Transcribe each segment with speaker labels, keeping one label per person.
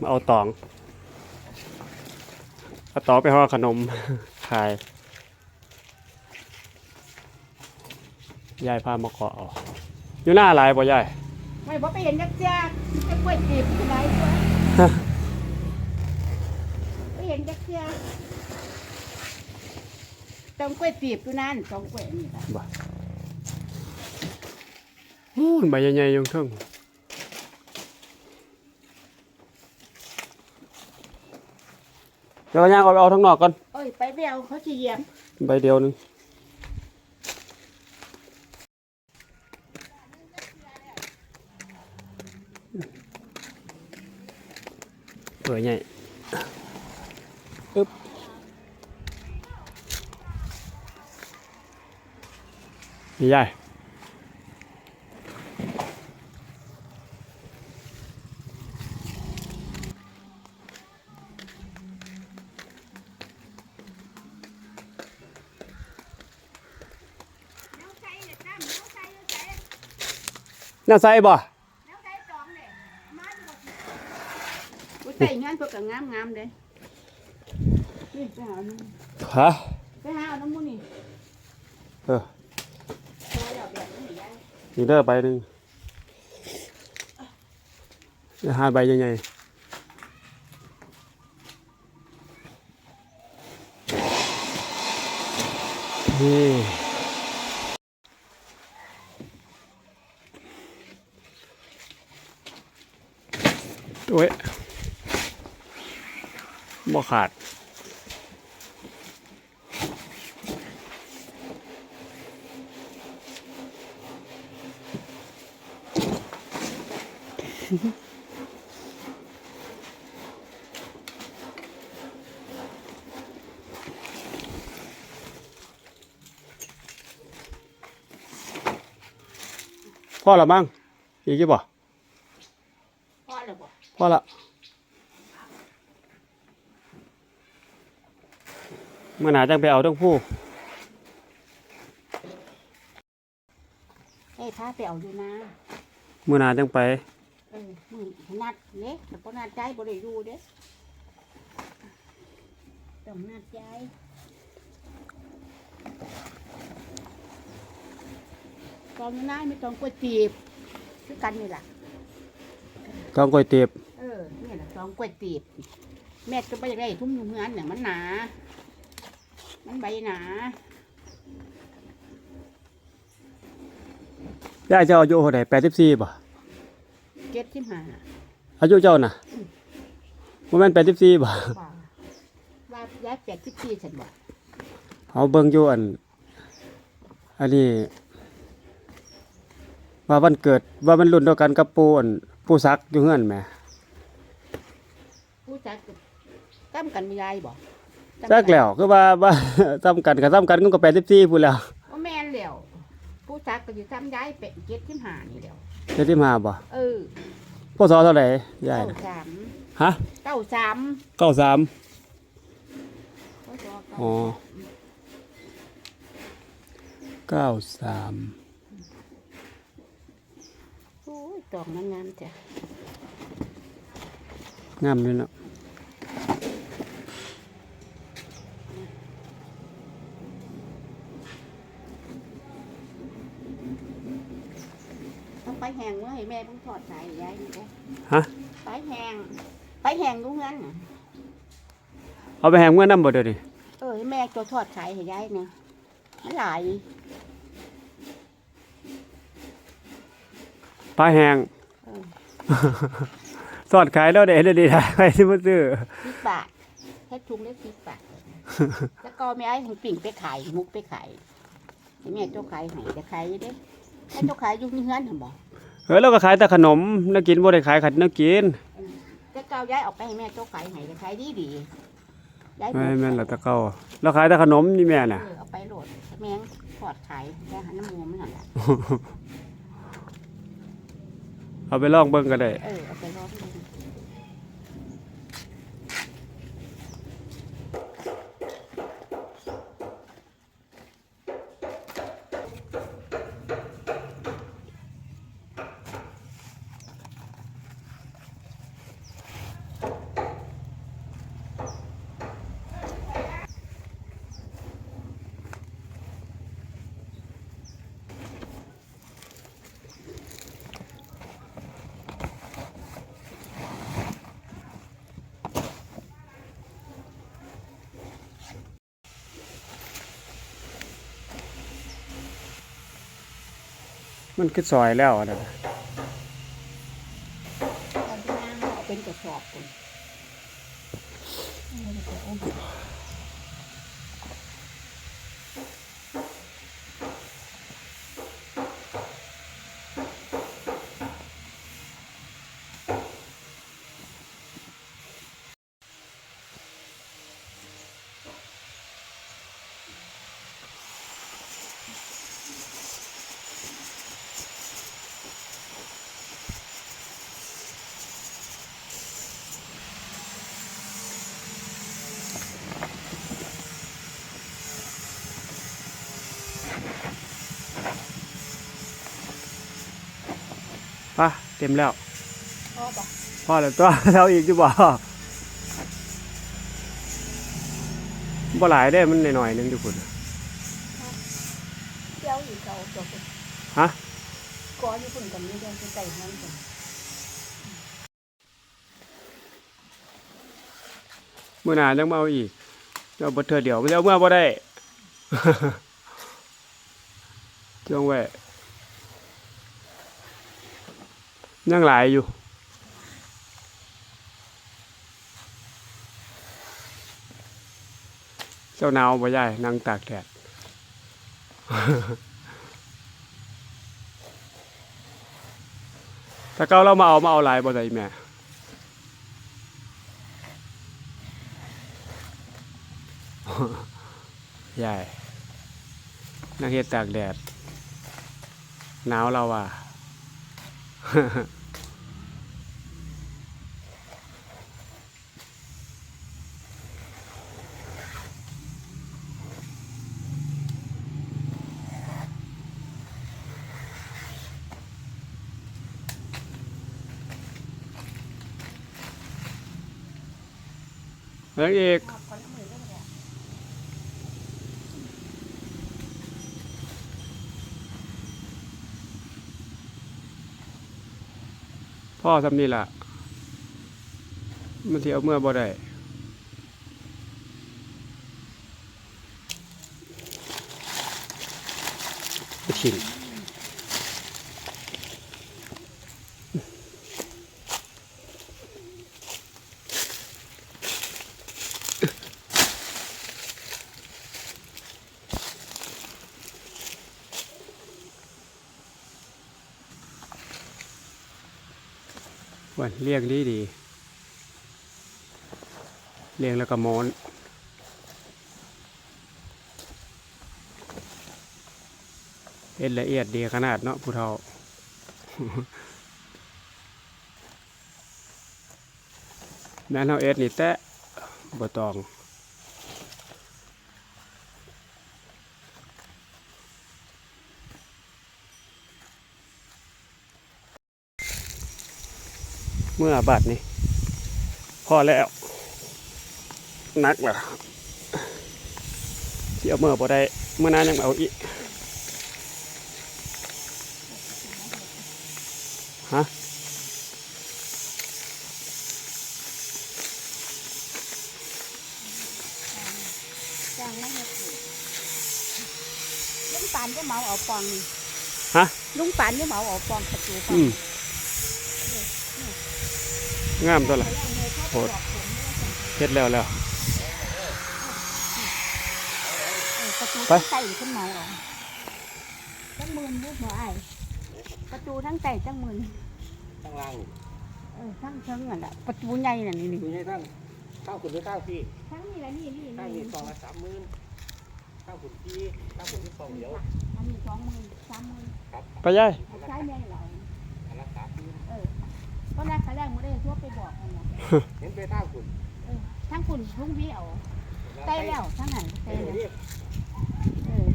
Speaker 1: มาเอาตองเอาตองไปห่อขนมขายยายพามาเกาะเอาอยู่หน้าอะไรบ่ยาย
Speaker 2: ไม่บ่ไปเห็นยักษ์จ้าจะกล้วยจีบที่ไหนวะไปเห็นยักษ์จ้าต้องกล้วยจีบอยู่นั่นต้องกล้วยนี่ล่ะ
Speaker 1: บ่โอ้ยใบใหญ่ๆอยังเทิง เดี๋ยวย่างเอาไปเอาทั้งนอกก่อน
Speaker 2: เอ้ยไปไปเอาเขาสิเหยียบ
Speaker 1: ใบเดียวหนึงเปิดใหญ่อึ๊บนี่ยาย
Speaker 2: น้องใส่เนี่ยตั้มน้องใส่น้องใส่
Speaker 1: น่าใส่บ่
Speaker 2: ใส่งเนี่ยมาดูบ่ใส่งานพวกก็งามงามๆเด้นี่ไปหาน้ำ
Speaker 1: ฮะ
Speaker 2: ไปหาเอาน้ำมูนี่
Speaker 1: เออ
Speaker 2: นี่
Speaker 1: เด้อใบหนึ่งนี่ห้าใบใหญ่ๆนี่ โอ้ยบ่ขาดพ่อละมั้งอีกกี่บ่
Speaker 2: พ่อละ
Speaker 1: เมื่อหนาจังไปเอาทั้งผู้
Speaker 2: เอ้ยพาไปเอาอยู่นะ
Speaker 1: เมื่อหนาจังไป
Speaker 2: เออมึงนัดเด้แต่บ่นัดใจบ่ได้อยู่เด้ต้องนัดใจตอนนี้นายไม่ต้องกล้วยจีบคือกันนี่ล่ะ
Speaker 1: ต้องก๋วยเตี๋ยว
Speaker 2: เออนี่ล่ะต้องกล้วยจีบ แม่ก็บ่อยากได้ทุ่มอยู่เฮือนเนี่ยมันหนา มันใบหนา
Speaker 1: ย่าเจ้าอายุเท่าไหร่แปดสิบสี่บ่
Speaker 2: เก็ดที่หา
Speaker 1: อายุเจ้าน่ะบ่แม่นแปดสิบสี่บ่
Speaker 2: ว่าว่าย้ายแปดสิบปีฉันบอก
Speaker 1: เอาเบิ่งอยู่อัน อันนี้ ว่าวันเกิดว่ามันรุ่นเดียวกันกับปูอันปูซักอยู่เฮือนแหม
Speaker 2: ผู้ จักตั้มกันมียายบอก
Speaker 1: จักแล้วคือว่าว่าซ้ำกันก็ซ้ำกันก็แปดสิบสี่พูนแหล้ว
Speaker 2: ว่าแม่นแล้วผู้จักก็อยู่ซ้ำย้ายเป็ดเก็ดที่หานี่แล้ว
Speaker 1: เจ็ดสิบห้าบ่
Speaker 2: เออ
Speaker 1: พ่อสอเท่าไหร่ยาย
Speaker 2: เก้า
Speaker 1: น่ะ
Speaker 2: สาม
Speaker 1: ฮะ
Speaker 2: เก้าสาม
Speaker 1: เก้าสาม
Speaker 2: พศเก้า
Speaker 1: อ๋อเก้าสาม
Speaker 2: โอ้ยตองนางงามจ้ะ
Speaker 1: งามเลยเนาะ
Speaker 2: ต้องไปแหงเมื่อให้แม่ต้องถอดสายยายนี่เด้อ
Speaker 1: ฮะ
Speaker 2: ไปแหงไปแหงดูเงินน่ะ
Speaker 1: เอาไปแหงเมื่อน้ำบ่เดี๋ยวนี้
Speaker 2: เออให้แม่ตัวถอดสายให้ยายเนี่ยมันหลาย
Speaker 1: ปลาแหง
Speaker 2: เออ
Speaker 1: สอดขายแล้วเดี๋ยวดีๆไปที่มาซื้อ
Speaker 2: สิบบาทแค่ถุงได้สิบบาทแล้วก็ไม่ไอ้ของปิ่งไปขายมุกไปขายให้แม่เจ้าขายให้จะขายอยู่เด้แม่เจ้าขายอยู่นี่เฮือนหั่นบ่
Speaker 1: เออเราก็ขายแต่ขนมนักกินบ่ได้ขายขัดนักกิน
Speaker 2: แต่เก่าย้ายออกไปให้แม่เจ้าขายให้จะขายดีดีๆย้าย
Speaker 1: ไม่แม่นละตะเก้าเราขายแต่ขนมนี่แม่น่ะ
Speaker 2: เออเอาไปโหลดแมงทอดขายแค่หันน้ำมูมันนั่นแหละ
Speaker 1: เอาไปลองเบิ่งก็ได้
Speaker 2: เออเอาไปรอ
Speaker 1: มันคือซอยแล้วนะ
Speaker 2: เอาเป็นกระสอบคน
Speaker 1: ป่ะเต็มแล้ว
Speaker 2: พ่อบอก
Speaker 1: พอแล้วตัวเราอีกดีบ่บ่หลายได้มันหน่อยๆหนึงอยู่พุ่น
Speaker 2: เจ้าอยู่เก่าตัวคน
Speaker 1: ฮะ
Speaker 2: ก้อนอยู่คนกันนี่เดินไปใส่ห้องคน
Speaker 1: มื้อหน้ายังมาเอาอีกเอาบ่เทื่อเดียวมันจะเอาเมื่อบ่ได้ จ้วงไว้ยังหลายอยู่ เจ้าหนาวบ่ยายนั่งตากแดดถ้าเก้าเรามาเอามาเอาหลายบ่ได้แม่ยายนั่งเฮ็ดตากแดด หนาวเราอะแล้วอีก
Speaker 2: มอบคนละมือได้เลย
Speaker 1: พ่อทำนี่ล่ะ มันสิเอาเมื่อบ่ได้ไป วันเรียงดีดีเรียงแล้วก็ม้อนเอ็ดละเอียดดีขนาดเนาะผู้เฒ่าแม่นเฮาเอ็ดนี่แตะบ่ตอง เมื่อบัดนี่พอแล้ว นักล่ะสิเอาเมื่อบ่ได้เมื่อนั้นยังเอาอีกฮะ
Speaker 2: จ้างไม่ให้ถูกลุงปานก็เหมาเอาปองนี่
Speaker 1: ฮะ
Speaker 2: ลุงปานก็เหมาเอาปองประตูปอง
Speaker 1: อืม งามตัวละ
Speaker 2: โหด
Speaker 1: เฮ็ดแล้วแล้ว
Speaker 2: ประตู
Speaker 1: ไป
Speaker 2: ทั้งใต้ขึ้นเหมาเอาจังหมื่นลูกหัวไอ้ายประตูทั้งใต้จังหมื่น
Speaker 3: ข้างล่าง
Speaker 2: เออทั้งเชิงอะแหละประตูใหญ่น่ะนี่นี่
Speaker 3: มีให้ทั้งข้างขุนหรือข้างพี่
Speaker 2: ทั้งนี่ละนี่นี่
Speaker 3: ข้าง
Speaker 2: นี่
Speaker 3: นี้สองละสามหมื่นข้างขุนพี่ข้างขุนที่สองเดียว
Speaker 2: อันนี้สองหมื่นสามหมื่น
Speaker 3: ครับ
Speaker 1: ไปยาย
Speaker 2: บอกมันหรอก
Speaker 3: เห็นไปข้างขุน
Speaker 2: เออทั้งคุณทุ่งพี่เอาใต้แล้วทั้งนั้น
Speaker 3: ไป
Speaker 2: ใต้
Speaker 3: เดี๋ยว
Speaker 2: แล้ว
Speaker 3: นี้
Speaker 2: เออ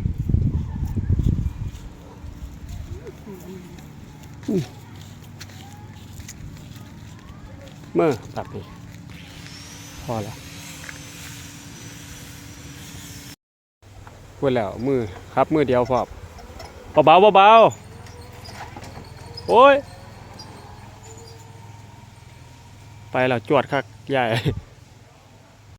Speaker 1: เมื่อตัดนี่พอแล้วพูดแล้วมือครับมือเดียวพอบเบาๆเบาๆโอ้ย ไปแล้วจวดคักใหญ่